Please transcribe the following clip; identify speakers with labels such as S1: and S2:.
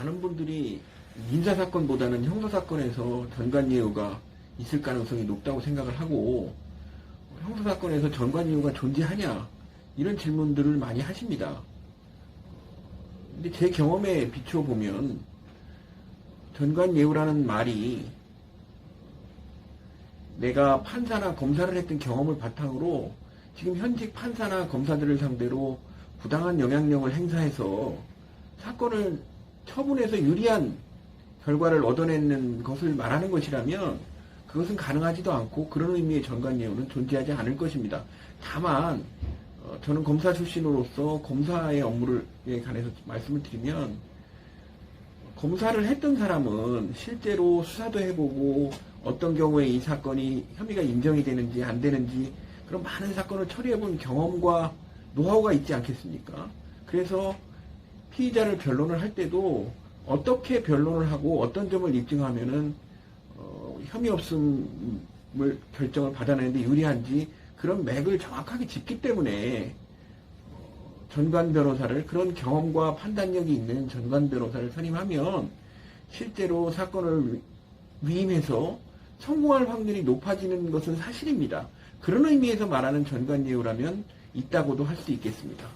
S1: 많은 분들이 민사사건보다는 형사사건에서 전관예우가 있을 가능성이 높다고 생각을 하고 형사사건에서 전관예우가 존재하냐 이런 질문들을 많이 하십니다. 근데 제 경험에 비춰보면 전관예우라는 말이 내가 판사나 검사를 했던 경험을 바탕으로 지금 현직 판사나 검사들을 상대로 부당한 영향력을 행사해서 사건을 처분해서 유리한 결과를 얻어내는 것을 말하는 것이라면 그것은 가능하지도 않고 그런 의미의 전관예우는 존재하지 않을 것입니다. 다만 어, 저는 검사 출신으로서 검사의 업무에 관해서 말씀을 드리면 검사를 했던 사람은 실제로 수사도 해보고 어떤 경우에 이 사건이 혐의가 인정이 되는지 안 되는지 그런 많은 사건을 처리해본 경험과 노하우가 있지 않겠습니까? 그래서 피의자를 변론을 할 때도 어떻게 변론을 하고 어떤 점을 입증하면은 어, 혐의 없음을 결정을 받아내는데 유리한지 그런 맥을 정확하게 짚기 때문에 어, 전관 변호사를 그런 경험과 판단력이 있는 전관 변호사를 선임하면 실제로 사건을 위- 위임해서 성공할 확률이 높아지는 것은 사실입니다. 그런 의미에서 말하는 전관예우라면 있다고도 할 수 있겠습니다.